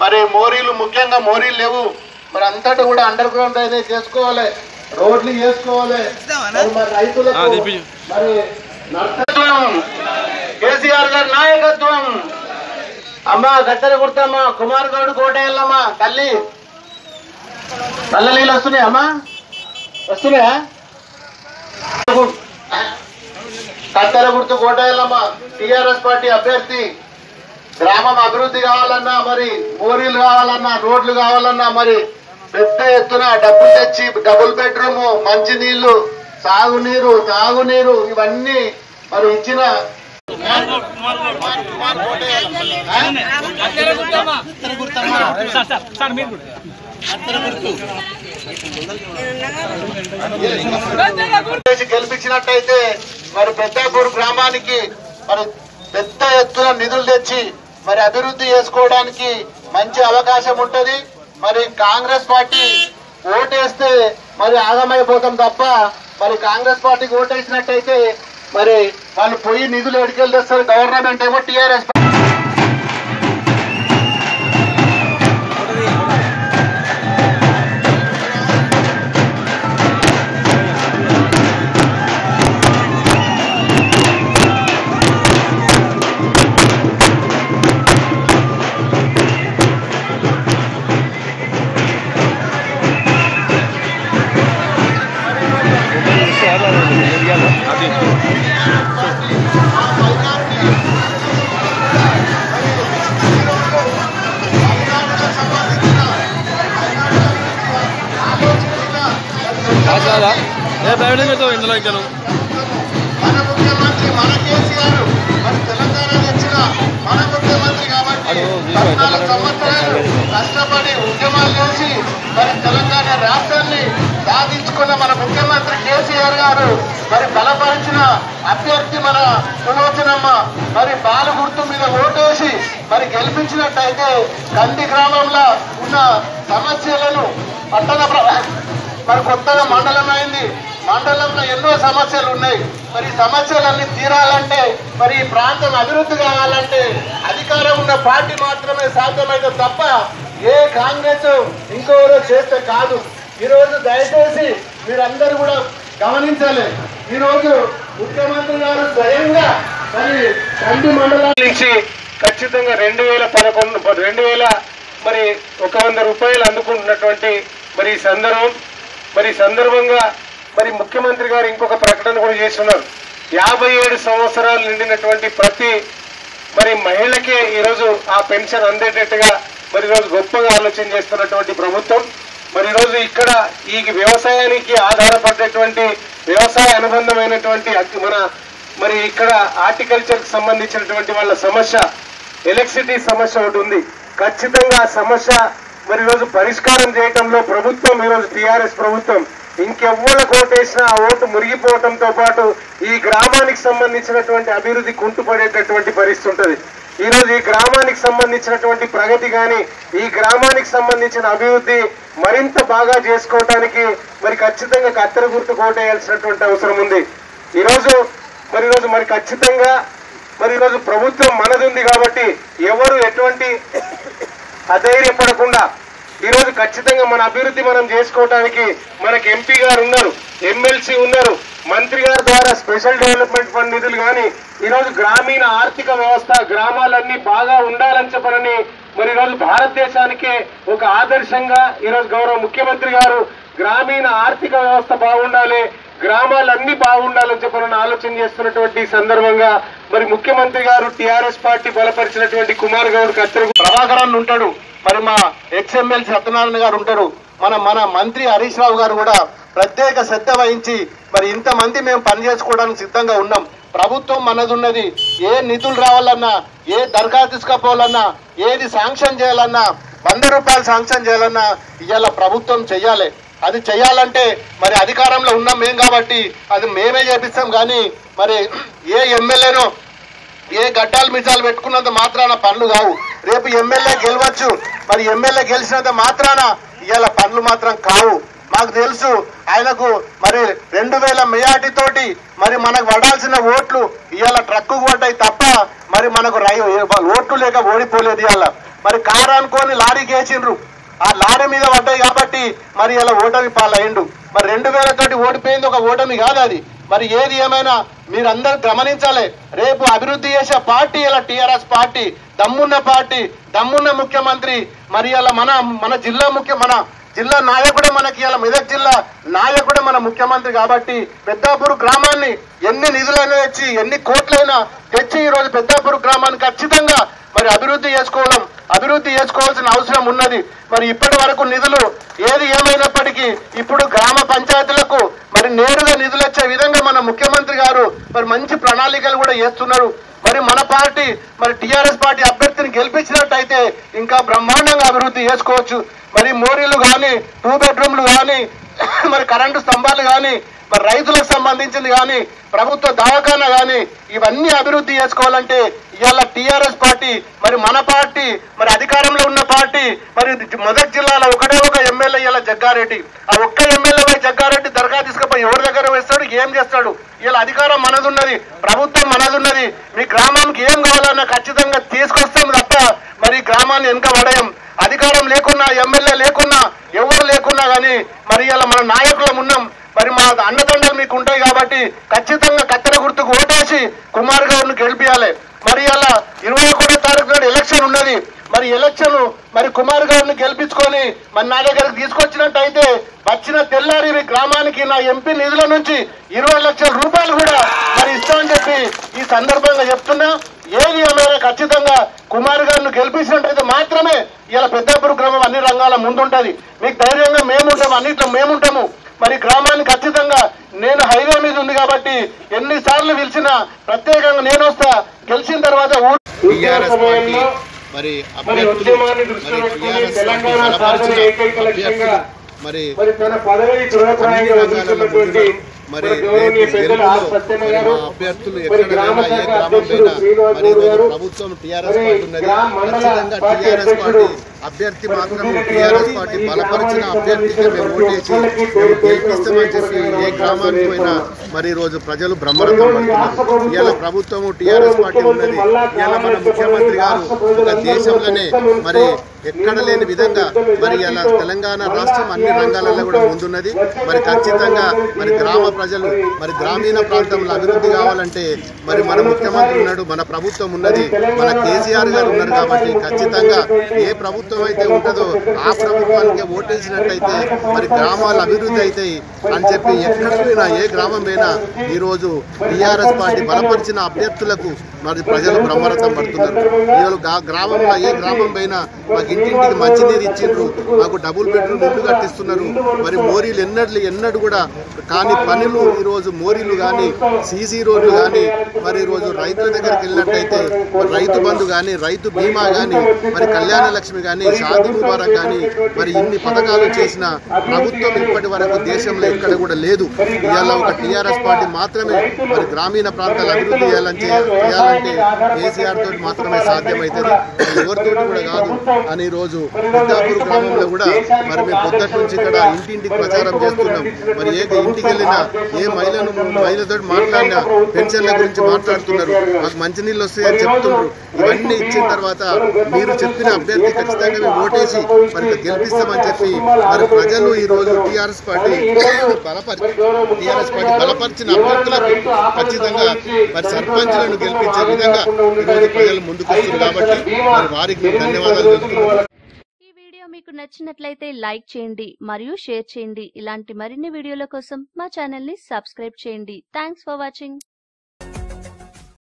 మరి మోరీలు ముఖ్యంగా మోరీలు లేవు. మరి అంతటా కూడా అండర్ గ్రౌండ్ డ్రైనేజ్ చేసుకోవాలి. రోడ్లు చేసుకోవాలి. మరి మరి రైతులకు మరి నర్తత్వం కేసీఆర్ గారి నాయకత్వం. అమ్మా గద్దెల గుర్తమ్మ కుమార్ గౌడ్ కోటయ్యల్లమ్మ తల్లి. నల్ల నీళ్ళు వస్తున్నాయా అమ్మా? వస్తున్నాయా? కత్తెర గుర్తు కోటయ్యల్లమ్మ టిఆర్ఎస్ పార్టీ అభ్యర్థి. గ్రామం అభివృద్ధి కావాలన్నా మరి మోరీలు కావాలన్నా రోడ్లు కావాలన్నా మరి పెద్ద ఎత్తున డబ్బులు తెచ్చి డబుల్ బెడ్రూమ్ మంచి నీళ్ళు సాగునీరు తాగునీరు ఇవన్నీ మరి ఇచ్చిన గెలిపించినట్టయితే మరి పెద్దాపూర్ గ్రామానికి మరి పెద్ద ఎత్తున నిధులు తెచ్చి మరి అభివృద్ధి చేసుకోవడానికి మంచి అవకాశం ఉంటుంది. మరి కాంగ్రెస్ పార్టీ ఓటేస్తే మరి ఆగమైపోతాం తప్ప మరి కాంగ్రెస్ పార్టీకి ఓటేసినట్టయితే మరి వాళ్ళు పోయి నిధులు ఎడికెళ్ళి తెస్తారు. గవర్నమెంట్ ఏమో టీఆర్ఎస్ ఏ ప్రైవేట్ చేస్తావు ఇందులో ఇంకా మన ముఖ్యమంత్రి మన కేసీఆర్ మన తెలంగాణ తెచ్చిన మన ముఖ్యమంత్రి కాబట్టి పద్నాలుగు సంవత్సరాలు కష్టపడి ఉద్యమాలు చేసి మరి తెలంగాణ రాష్ట్రాన్ని సాధించుకున్న మన ముఖ్యమంత్రి కేసీఆర్ గారు మరి బలపరిచిన అభ్యర్థి మన సులోచనమ్మ మరి బాల గుర్తు మీద ఓటేసి మరి గెలిపించినట్టయితే కంది గ్రామంలో ఉన్న సమస్యలను పట్టణ మరి కొత్తగా మండలం అయింది మండలంలో ఎన్నో సమస్యలు ఉన్నాయి మరి సమస్యలన్నీ తీరాలంటే మరి ఈ ప్రాంతం అభివృద్ధి కావాలంటే అధికారం ఉన్న పార్టీ మాత్రమే సాధ్యమైతే తప్ప ఏ కాంగ్రెస్ ఇంకోరో చేస్తే కాదు. ఈరోజు దయచేసి మీరందరూ కూడా గమనించాలి. ఈ రోజు ముఖ్యమంత్రి గారు స్వయంగా మరి కంది మండలానికి ఖచ్చితంగా రెండు వేల పదకొండు రెండు వేల మరి ఒక వంద రూపాయలు అందుకుంటున్నటువంటి మరి ఈ సందర్భం. మరి సందర్భంగా మరి ముఖ్యమంత్రి గారు ఇంకొక ప్రకటన కూడా చేస్తున్నారు. యాభై ఏడు సంవత్సరాలు నిండినటువంటి ప్రతి మరి మహిళకే ఈరోజు ఆ పెన్షన్ అందేటట్టుగా మరి ఈరోజు గొప్పగా ఆలోచన చేస్తున్నటువంటి ప్రభుత్వం. మరి ఈరోజు ఇక్కడ ఈ వ్యవసాయానికి ఆధారపడేటువంటి వ్యవసాయ అనుబంధమైనటువంటి మన మరి ఇక్కడ హార్టికల్చర్కి సంబంధించినటువంటి వాళ్ళ సమస్య ఎలక్ట్రిసిటీ సమస్య ఒకటి ఉంది. ఖచ్చితంగా ఆ సమస్య మరి ఈరోజు పరిష్కారం చేయటంలో ప్రభుత్వం ఈరోజు టీఆర్ఎస్ ప్రభుత్వం ఇంకెవ్వల కోటేసినా ఆ ఓటు మురిగిపోవటంతో పాటు ఈ గ్రామానికి సంబంధించినటువంటి అభివృద్ధి కుంటుపడేటటువంటి పరిస్థితి ఉంటుంది. ఈరోజు ఈ గ్రామానికి సంబంధించినటువంటి ప్రగతి కానీ ఈ గ్రామానికి సంబంధించిన అభివృద్ధి మరింత బాగా చేసుకోవటానికి మరి ఖచ్చితంగా కత్తెర గుర్తు కోటేయాల్సినటువంటి అవసరం ఉంది. ఈరోజు మరి ఈరోజు మరి ఖచ్చితంగా మరి ఈరోజు ప్రభుత్వం మనది ఉంది కాబట్టి ఎవరు ఎటువంటి అధైర్యపడకుండా ఈరోజు ఖచ్చితంగా మన అభివృద్ధి మనం చేసుకోవడానికి మనకి ఎంపీ గారు ఉన్నారు ఎమ్మెల్సీ ఉన్నారు మంత్రి గారి ద్వారా స్పెషల్ డెవలప్మెంట్ ఫండ్ నిధులు కానీ ఈరోజు గ్రామీణ ఆర్థిక వ్యవస్థ గ్రామాలన్నీ బాగా ఉండాలని చెప్పనని మరి ఈరోజు రోజు భారతదేశానికే ఒక ఆదర్శంగా ఈ రోజు గౌరవ ముఖ్యమంత్రి గారు గ్రామీణ ఆర్థిక వ్యవస్థ బాగుండాలి గ్రామాలన్నీ బాగుండాలని చెప్పని ఆలోచన చేస్తున్నటువంటి సందర్భంగా మరి ముఖ్యమంత్రి గారు టిఆర్ఎస్ పార్టీ బలపరిచినటువంటి కుమార్ గౌడ్ కత్తెర ప్రభాకరన్ ఉంటాడు. మరి మా ఎక్స్ఎమ్మెల్సీ సత్యనారాయణ గారు ఉంటారు. మన మన మంత్రి హరీష్ రావు గారు కూడా ప్రత్యేక శ్రద్ధ వహించి మరి ఇంతమంది మేము పని చేసుకోవడానికి సిద్ధంగా ఉన్నాం. ప్రభుత్వం మనదున్నది. ఏ నిధులు రావాలన్నా ఏ దరఖాస్తు తీసుకపోవాలన్నా ఏది శాంక్షన్ చేయాలన్నా వంద రూపాయలు శాంక్షన్ చేయాలన్నా ఇవాళ ప్రభుత్వం చెయ్యాలి. అది చేయాలంటే మరి అధికారంలో ఉన్నాం మేం కాబట్టి అది మేమే చేపిస్తాం కానీ మరి ఏ ఎమ్మెల్యేనో ఏ గడ్డాలు మిజాలు పెట్టుకున్నంత మాత్రాన పనులు కావు. రేపు ఎమ్మెల్యే గెలవచ్చు మరి ఎమ్మెల్యే గెలిచినంత మాత్రాన ఇవాళ పనులు మాత్రం కావు. మాకు తెలుసు ఆయనకు మరి రెండు వేల మెజార్టీ మరి మనకు పడాల్సిన ఓట్లు ఇవాళ ట్రక్కు పడ్డాయి తప్ప మరి మనకు రై ఓట్లు లేక ఓడిపోలేదు ఇవాళ మరి కారు అనుకొని లారీకి వేసిండ్రు ఆ లారీ మీద పడ్డాయి కాబట్టి మరి ఇలా ఓటమి పాలయ్యిండు. మరి రెండు వేల తోటి ఓడిపోయింది ఒక ఓటమి కాదు అది. మరి ఏది ఏమైనా మీరందరూ గమనించాలి. రేపు అభివృద్ధి చేసే పార్టీ ఇలా టీఆర్ఎస్ పార్టీ దమ్మున్న పార్టీ దమ్మున్న ముఖ్యమంత్రి మరి ఇలా మన మన జిల్లా ముఖ్య మన జిల్లా నాయకుడే మనకి ఇలా మెదక్ జిల్లా నాయకుడే మన ముఖ్యమంత్రి కాబట్టి పెద్దాపూర్ గ్రామాన్ని ఎన్ని నిధులైనా తెచ్చి ఎన్ని కోట్లైనా తెచ్చి ఈ రోజు పెద్దాపూర్ గ్రామాన్ని ఖచ్చితంగా మరి అభివృద్ధి చేసుకోవడం అభివృద్ధి చేసుకోవాల్సిన అవసరం ఉన్నది. మరి ఇప్పటి వరకు నిధులు ఏది ఏమైనప్పటికీ ఇప్పుడు గ్రామ పంచాయతీలకు మరి నేరుగా నిధులు వచ్చే విధంగా మన ముఖ్యమంత్రి గారు మరి మంచి ప్రణాళికలు కూడా చేస్తున్నారు మరి మన పార్టీ మరి టిఆర్ఎస్ పార్టీ అభ్యర్థిని గెలిపించినట్టయితే ఇంకా బ్రహ్మాండంగా అభివృద్ధి చేసుకోవచ్చు. మరి మోరీలు కానీ టూ బెడ్రూమ్లు కానీ మరి కరెంటు స్తంభాలు కానీ మరి రైతులకు సంబంధించింది కానీ ప్రభుత్వ దవాఖానా కానీ ఇవన్నీ అభివృద్ధి చేసుకోవాలంటే ఇవాళ టీఆర్ఎస్ పార్టీ మరి మన పార్టీ మరి అధికారంలో ఉన్న పార్టీ మరి మొదటి జిల్లాలో ఒకటే ఒక ఎమ్మెల్యే ఇలా జగ్గారెడ్డి. ఆ ఒక్క ఎమ్మెల్యే పై జగ్గారెడ్డి దర్గా తీసుకుపోయి ఎవరి దగ్గర వేస్తాడు ఏం చేస్తాడు? ఇలా అధికారం మనదున్నది ప్రభుత్వం మనదున్నది మీ గ్రామానికి ఏం కావాలన్నా ఖచ్చితంగా తీసుకొస్తాం తప్ప మరి గ్రామాన్ని వెనుక పడేయం. అధికారం లేకున్నా ఎమ్మెల్యే లేకున్నా ఎవరు లేకున్నా కానీ మరి ఇలా మన నాయకులం ఉన్నాం. మరి మా అన్నదండలు మీకు ఉంటాయి కాబట్టి ఖచ్చితంగా కత్తెర గుర్తుకు ఓటేసి కుమార్ గారిని గెలిపించాలి మరి అలా ఇరవై ఒకటో తారీఖు నాడు ఎలక్షన్ ఉన్నది. మరి ఎలక్షన్ మరి కుమార్ గారిని గెలిపించుకొని మరి నా దగ్గరకు తీసుకొచ్చినట్టయితే వచ్చిన తెల్లారి గ్రామానికి నా ఎంపీ నిధుల నుంచి ఇరవై లక్షల రూపాయలు కూడా మరి ఇస్తామని చెప్పి ఈ సందర్భంగా చెప్తున్నా. ఏది ఏమైనా ఖచ్చితంగా కుమార్ గారిని గెలిపించినట్టయితే మాత్రమే ఇలా పెద్దాపురం గ్రామం అన్ని రంగాల ముందుంటది. మీకు ధైర్యంగా మేముంటాము అన్నిట్లో మేముంటాము. మరి గ్రామానికి ఖచ్చితంగా నేను హైవే మీద ఉంది కాబట్టి ఎన్నిసార్లు పిలిచినా ప్రత్యేకంగా నేను వస్తా. గెలిచిన తర్వాత మరి మరి మరి అభ్యర్థులు ఎక్కడైనా ఏ శాఖ గ్రామం అధ్యక్షుడు పోయినా శ్రీనివాస్ మరి గౌడ్ గారు ప్రభుత్వం టీఆర్ఎస్ పార్టీ ఉన్నది. ఖచ్చితంగా టీఆర్ఎస్ పార్టీ అభ్యర్థి మాత్రం టీఆర్ఎస్ పార్టీ బలపరిచిన అభ్యర్థికి మేము ఓటేసి మేము గెలిపిస్తామని చెప్పి ఏ గ్రామానికి పోయినా మరి ఈ రోజు ప్రజలు బ్రహ్మరథం పడుతున్నారు ఇవాళ ప్రభుత్వము టీఆర్ఎస్ పార్టీ ఉన్నది. ఇవాళ మన ముఖ్యమంత్రి గారు ఒక దేశంలోనే మరి ఎక్కడ లేని విధంగా మరి ఇలా తెలంగాణ రాష్ట్రం అన్ని రంగాలలో కూడా ముందున్నది. మరి ఖచ్చితంగా మరి గ్రామ ప్రజలు మరి గ్రామీణ ప్రాంతంలో అభివృద్ధి కావాలంటే మరి మన ముఖ్యమంత్రి ఉన్నాడు మన ప్రభుత్వం ఉన్నది. మన కేసీఆర్ గారు ఉన్నారు కాబట్టి ఖచ్చితంగా ఏ ప్రభుత్వం అయితే ఉంటుందో ఆ ప్రభుత్వానికి ఓటేసినట్లయితే మరి గ్రామాలు అభివృద్ధి అవుతాయి అని చెప్పి ఎక్కడ పోయినా ఏ గ్రామం పోయినా ఈరోజు టీఆర్ఎస్ పార్టీ బలపరిచిన అభ్యర్థులకు మరి ప్రజలు బ్రహ్మరథం పడుతున్నారు. ఈరోజు గ్రామంలో ఏ గ్రామం పోయినా మాకు ఇంటింటికి మంచినీరు ఇచ్చిండ్రు మాకు డబుల్ బెడ్రూమ్ ఇల్లు కట్టిస్తున్నారు. మరి మోరీలు ఎన్నట్లు ఎన్నడు కూడా కానీ పనులు ఈరోజు మోరీలు కానీ సీసీ రోడ్లు కానీ మరి ఈరోజు రైతుల దగ్గరికి వెళ్ళినట్టయితే రైతు బంధు కానీ రైతు బీమా కానీ మరి కళ్యాణ లక్ష్మి కానీ షాదీ ముబారక్ కానీ మరి ఇన్ని పథకాలు చేసిన ప్రభుత్వం ఇప్పటి వరకు దేశంలో ఎక్కడ కూడా లేదు. ఇవాళ ఒక టీఆర్ఎస్ పార్టీ మాత్రమే మరి గ్రామీణ ప్రాంతాలు అభివృద్ధి చేయాలని చేయాలంటే కేసీఆర్ తోటి మాత్రమే సాధ్యమవుతుంది ఎవరితోటి కూడా కాదు. అని రోజు పెద్దాపూర్ గ్రామంలో కూడా మరి మేము పొద్దుటి నుంచి ఇక్కడ ఇంటింటికి ప్రచారం చేస్తున్నాం. మరి ఏ ఇంటికి వెళ్ళినా ఏ మహిళను మహిళతో మాట్లాడినా పెన్షన్ల గురించి మాట్లాడుతున్నారు. మాకు మంచినీళ్ళు వస్తాయని చెప్తున్నారు ఇవన్నీ ఇచ్చిన తర్వాత మీరు చెప్పిన అభ్యర్థి ఖచ్చితంగా మేము ఓటేసి మరి గెలిపిస్తామని చెప్పి మరి ప్రజలు ఈ రోజు టీఆర్ఎస్ పార్టీ బలపరి టీఆర్ఎస్ పార్టీ బలపరిచిన అభ్యర్థులకు ఖచ్చితంగా మరి సర్పంచ్లను గెలిపించే విధంగా ఈ రోజు ప్రజలు ముందుకు వస్తున్నారు కాబట్టి మరి వారికి ధన్యవాదాలు తెలుపుతున్నాం ఈ వీడియో మీకు నచ్చినట్లయితే లైక్ చేయండి మరియు షేర్ చేయండి. ఇలాంటి మరిన్ని వీడియోల కోసం మా ఛానల్ని సబ్స్క్రైబ్ చేయండి. Thanks for watching.